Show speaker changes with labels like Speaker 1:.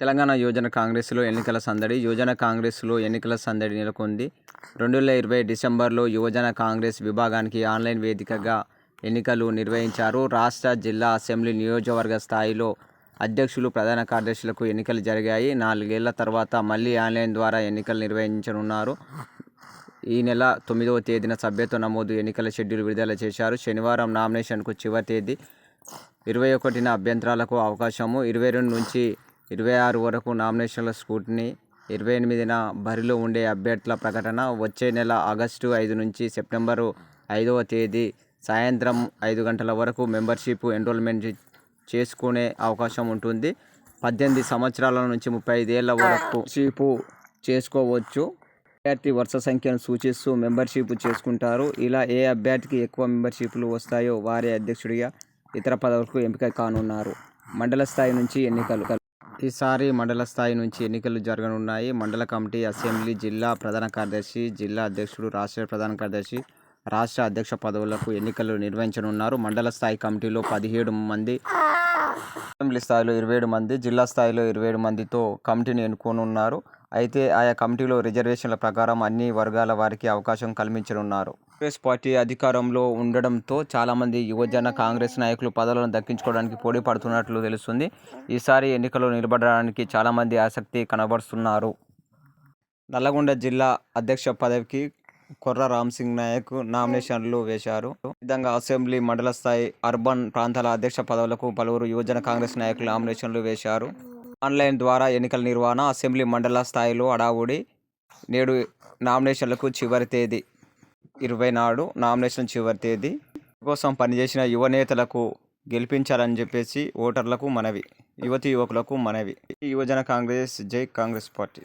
Speaker 1: తెలంగాణ యువజన కాంగ్రెస్లో ఎన్నికల సందడి యువజన కాంగ్రెస్లో ఎన్నికల సందడి నెలకొంది. రెండు వేల ఇరవై డిసెంబర్లో యువజన కాంగ్రెస్ విభాగానికి ఆన్లైన్ వేదికగా ఎన్నికలు నిర్వహించారు. రాష్ట్ర జిల్లా అసెంబ్లీ నియోజకవర్గ స్థాయిలో అధ్యక్షులు ప్రధాన కార్యదర్శులకు ఎన్నికలు జరిగాయి. నాలుగేళ్ళ తర్వాత మళ్ళీ ఆన్లైన్ ద్వారా ఎన్నికలు నిర్వహించనున్నారు. ఈ నెల తొమ్మిదవ తేదీన సభ్యత్వ నమోదు ఎన్నికల షెడ్యూల్ విడుదల చేశారు. శనివారం నామినేషన్కు చివరి తేదీ. ఇరవై ఒకటిన అభ్యంతరాలకు అవకాశము. ఇరవై రెండు నుంచి ఇరవై ఆరు వరకు నామినేషన్ల స్క్రూటినీ ఇరవై ఎనిమిదిన బరిలో ఉండే అభ్యర్థుల ప్రకటన వచ్చే నెల ఆగస్టు ఐదు నుంచి సెప్టెంబరు ఐదవ తేదీ సాయంత్రం ఐదు గంటల వరకు మెంబర్షిప్ ఎన్రోల్మెంట్ చేసుకునే అవకాశం ఉంటుంది. పద్దెనిమిది సంవత్సరాల నుంచి ముప్పై ఐదేళ్ళ వరకు షీపు చేసుకోవచ్చు. అభ్యర్థి వరుస సంఖ్యను సూచిస్తూ మెంబర్షిప్ చేసుకుంటారు. ఇలా ఏ అభ్యర్థికి ఎక్కువ మెంబర్షిప్లు వస్తాయో వారే అధ్యక్షుడిగా ఇతర పదవులకు ఎంపిక కానున్నారు. మండల స్థాయి నుంచి ఎన్నికలు ఈసారి మండల స్థాయి నుంచి ఎన్నికలు జరగనున్నాయి. మండల కమిటీ అసెంబ్లీ జిల్లా ప్రధాన కార్యదర్శి జిల్లా అధ్యక్షుడు రాష్ట్ర ప్రధాన కార్యదర్శి రాష్ట్ర అధ్యక్ష పదవులకు ఎన్నికలు నిర్వహించనున్నారు. మండల స్థాయి కమిటీలో పదిహేడు మంది అసెంబ్లీ స్థాయిలో ఇరవై ఏడు మంది జిల్లా స్థాయిలో ఇరవై ఏడు మందితో కమిటీని ఎన్నుకోనున్నారు. అయితే ఆయా కమిటీలో రిజర్వేషన్ల ప్రకారం అన్ని వర్గాల వారికి అవకాశం కల్పించనున్నారు. కాంగ్రెస్ పార్టీ అధికారంలో ఉండడంతో చాలామంది యువజన కాంగ్రెస్ నాయకులు పదవులను దక్కించుకోవడానికి పోటీ పడుతున్నట్లు తెలుస్తుంది. ఈసారి ఎన్నికల్లో నిలబడడానికి చాలామంది ఆసక్తి కనబరుస్తున్నారు. నల్లగొండ జిల్లా అధ్యక్ష పదవికి కొర్ర రామ్సింగ్ నాయక్ నామినేషన్లు వేశారు. విధంగా అసెంబ్లీ మండల స్థాయి అర్బన్ ప్రాంతాల అధ్యక్ష పదవులకు పలువురు యువజన కాంగ్రెస్ నాయకులు నామినేషన్లు వేశారు. ఆన్లైన్ ద్వారా ఎన్నికల నిర్వహణ అసెంబ్లీ మండల స్థాయిలో అడావుడి నేడు నామినేషన్లకు చివరి తేదీ ఇరవై నాడు నామినేషన్ చివరి తేదీ. కోసం పనిచేసిన యువ నేతలకు గెలిపించాలని చెప్పేసి ఓటర్లకు మనవి యువతి యువకులకు మనవి. యువజన కాంగ్రెస్ జై కాంగ్రెస్ పార్టీ.